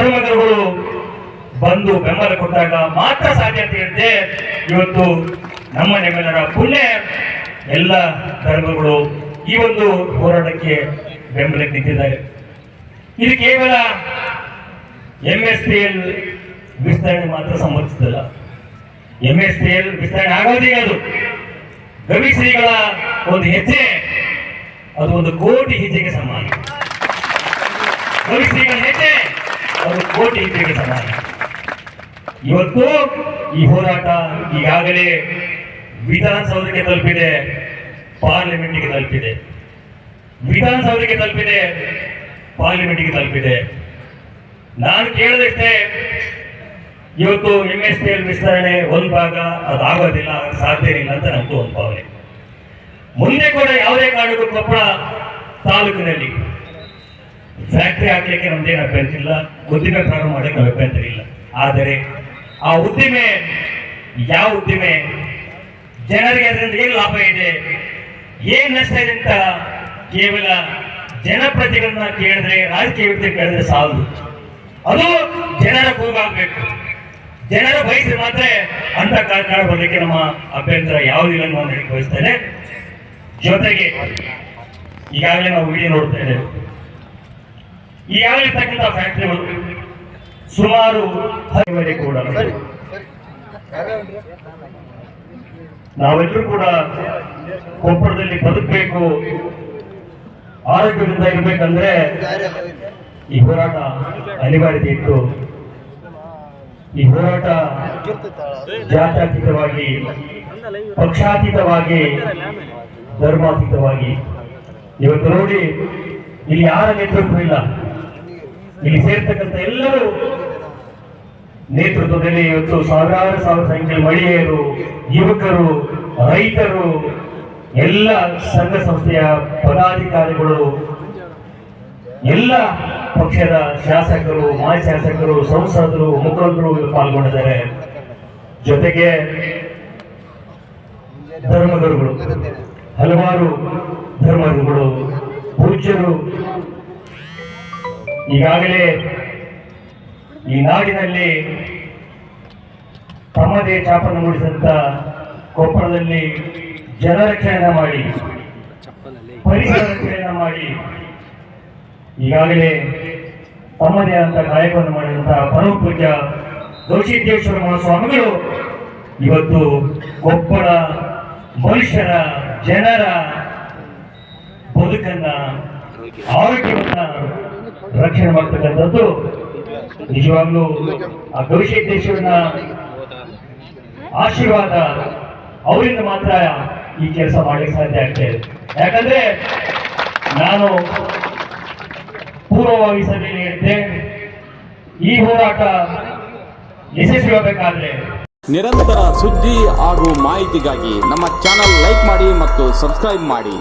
ಧರ್ಮಗುರುಗಳು ಬಂದು ಬೆಂಬಲ ಕೊಟ್ಟಾಗ ಮಾತ್ರ ಸಾಧ್ಯತೆ ಹೇಳಿದೆ ಇವತ್ತು ನಮ್ಮ ನೆಮ್ಮೆಲ್ಲರ ಪುಣ್ಯ ಎಲ್ಲ ಧರ್ಮಗಳು ಈ ಒಂದು ಹೋರಾಟಕ್ಕೆ ಬೆಂಬಲಕ್ಕೆ ನಿಂತಿದ್ದಾರೆ. ಇದು ಕೇವಲ ಎಂ ಎಸ್ ಪಿ ಎಲ್ ವಿಸ್ತರಣೆ ಮಾತ್ರ ಸಂಬಂಧಿಸಿದಲ್ಲ ಎಂ ಎಸ್ ಪಿ ಎಲ್ ವಿಸ್ತರಣೆ ಆಗೋದೇ ಅದು. ಗವಿ ಶ್ರೀಗಳ ಒಂದು ಹೆಜ್ಜೆ, ಅದು ಒಂದು ಕೋಟಿ ಹೆಜ್ಜೆಗೆ ಸಮಾನ. ಗವಿ ಶ್ರೀಗಳ ಹೆಜ್ಜೆ. ಅದು ಕೋಟಿ ಸಮಾನ. ಇವತ್ತು ಈ ಹೋರಾಟ ಈಗಾಗಲೇ ವಿಧಾನಸೌಧಕ್ಕೆ ತಲುಪಿದೆ, ಪಾರ್ಲಿಮೆಂಟ್ಗೆ ತಲುಪಿದೆ. ವಿಧಾನಸೌಧಕ್ಕೆ ತಲುಪಿದೆ, ಪಾರ್ಲಿಮೆಂಟ್ಗೆ ತಲುಪಿದೆ. ನಾನು ಕೇಳಿದಷ್ಟೇ, ಇವತ್ತು ಎಂ ಎಸ್ ಪಿ ಎಲ್ ವಿಸ್ತರಣೆ ಒಂದು ಭಾಗ ಅದಾಗೋದಿಲ್ಲ ಸಾಧ್ಯ ಇಲ್ಲ ಅಂತ ನಮ್ದು ಒಂದು ಭಾವನೆ ಮುಂದೆ ಕೂಡ ಯಾವುದೇ ಕಾರಣಕ್ಕೂ ಕೊಪ್ಪಳ ತಾಲೂಕಿನಲ್ಲಿ ಫ್ಯಾಕ್ಟರಿ ಹಾಕ್ಲಿಕ್ಕೆ ನಮ್ದೇನು ಅಭ್ಯಂತರ ಇಲ್ಲ. ಉದ್ದಿಮೆ ಪ್ರಾರಂಭ ಮಾಡಲಿಕ್ಕೆ ಅಭ್ಯಂತರ ಇಲ್ಲ. ಆದರೆ ಆ ಉದ್ದಿಮೆ, ಯಾವ ಉದ್ದಿಮೆ? ಜನರಿಗೆ ಅದರಿಂದ ಏನು ಲಾಭ ಇದೆ? ಏನು ನಷ್ಟ ಇದೆ ಅಂತ ಕೇವಲ ಜನಪ್ರತಿಗಳನ್ನ ಕೇಳಿದ್ರೆ, ರಾಜಕೀಯ ವ್ಯಕ್ತಿ ಕೇಳಿದ್ರೆ ಸಾಲದು. ಅದು ಜನರ ಕೂಗಾಗಬೇಕು ಜನರ ಬಯಸಿ ಮಾತ್ರ ಅಂತ ಕಾರ್ಯಕ್ರಮ ಬರಲಿಕ್ಕೆ ನಮ್ಮ ಅಭ್ಯಂತರ ಯಾವುದಿಲ್ಲ ನಾನು ಹೇಳಿ ಬಯಸ್ತೇನೆ. ಜೊತೆಗೆ ಈಗಾಗಲೇ ನಾವು ವಿಡಿಯೋ ನೋಡ್ತಾ ಇದ್ದೇವೆ. ಈಗಾಗಲೇ ಇರ್ತಕ್ಕಂಥ ಫ್ಯಾಕ್ಟ್ರಿಗಳು ಸುಮಾರು ಹರಿವರೆ ಕೂಡ ನಾವೆಲ್ಲರೂ ಕೂಡ ಕೊಪ್ಪಳದಲ್ಲಿ ಬದುಕಬೇಕು ಆರೋಗ್ಯದಿಂದ ಇರಬೇಕಂದ್ರೆ ಈ ಹೋರಾಟ ಅನಿವಾರ್ಯತೆ ಇತ್ತು. ಈ ಹೋರಾಟ ಜಾತ್ಯತೀತವಾಗಿ ಪಕ್ಷಾತೀತವಾಗಿ ಧರ್ಮಾತೀತವಾಗಿ. ಇವತ್ತು ನೋಡಿ ಇಲ್ಲಿ ಯಾರ ನೇತೃತ್ವ ಇಲ್ಲ ಇಲ್ಲಿ ಸೇರ್ತಕ್ಕಂಥ ಎಲ್ಲರೂ ನೇತೃತ್ವದಲ್ಲಿ ಇವತ್ತು ಸಾವಿರಾರು ಸಾವಿರ ಸಂಖ್ಯೆಯ ಮಹಿಳೆಯರು, ಯುವಕರು, ರೈತರು, ಎಲ್ಲ ಸಂಘ ಸಂಸ್ಥೆಯ ಪದಾಧಿಕಾರಿಗಳು, ಎಲ್ಲ ಪಕ್ಷದ ಶಾಸಕರು, ಮಾಜಿ ಶಾಸಕರು, ಸಂಸದರು, ಮುಖಂಡರು ಪಾಲ್ಗೊಂಡಿದ್ದಾರೆ. ಜೊತೆಗೆ ಧರ್ಮಗುರುಗಳು, ಹಲವಾರು ಧರ್ಮಗುರುಗಳು, ಪೂಜ್ಯರು ಈಗಾಗಲೇ ಈ ನಾಡಿನಲ್ಲಿ ತಮ್ಮದೇ ಛಾಪನ್ನು ಮೂಡಿಸಿದಂತ ಕೊಪ್ಪಳದಲ್ಲಿ ಜನರಕ್ಷಣೆ ಮಾಡಿ, ಪರಿಸರ ರಕ್ಷಣೆ ಮಾಡಿ, ಈಗಾಗಲೇ ತಮ್ಮದೇ ಆದಂತ ಕಾಯಕವನ್ನು ಮಾಡಿದಂತಹ ಪರಮ ಪೂಜ್ಯ ಗೌಶಿದ್ದೇಶ್ವರ ಮಹಾಸ್ವಾಮಿಗಳು ಇವತ್ತು ಕೊಪ್ಪಳ ಮನುಷ್ಯರ, ಜನರ ಬದುಕನ್ನ, ಆರೋಗ್ಯವನ್ನ ರಕ್ಷಣೆ ಮಾಡ್ತಕ್ಕಂಥದ್ದು ನಿಜವಾಗ್ಲೂ ಆ ಗವಿಸಿದ್ದೇಶ್ವರನ ಆಶೀರ್ವಾದ ಅವರಿಂದ ಮಾತ್ರ ಈ ಕೆಲಸ ಮಾಡಲಿಕ್ಕೆ ಸಾಧ್ಯ ಆಗ್ತಾ ಇದೆ. ಯಾಕಂದ್ರೆ ನಾನು ಪೂರ್ವವಾಗಿ ಸಭೆಯಲ್ಲಿ ಹೇಳಿದ್ದೆ, ಈ ಹೋರಾಟ ಯಶಸ್ವಿಯಾಗಬೇಕಾದ್ರೆ ನಿರಂತರ ಸುದ್ದಿ ಹಾಗೂ ಮಾಹಿತಿಗಾಗಿ ನಮ್ಮ ಚಾನಲ್ ಲೈಕ್ ಮಾಡಿ ಮತ್ತು ಸಬ್ಸ್ಕ್ರೈಬ್ ಮಾಡಿ.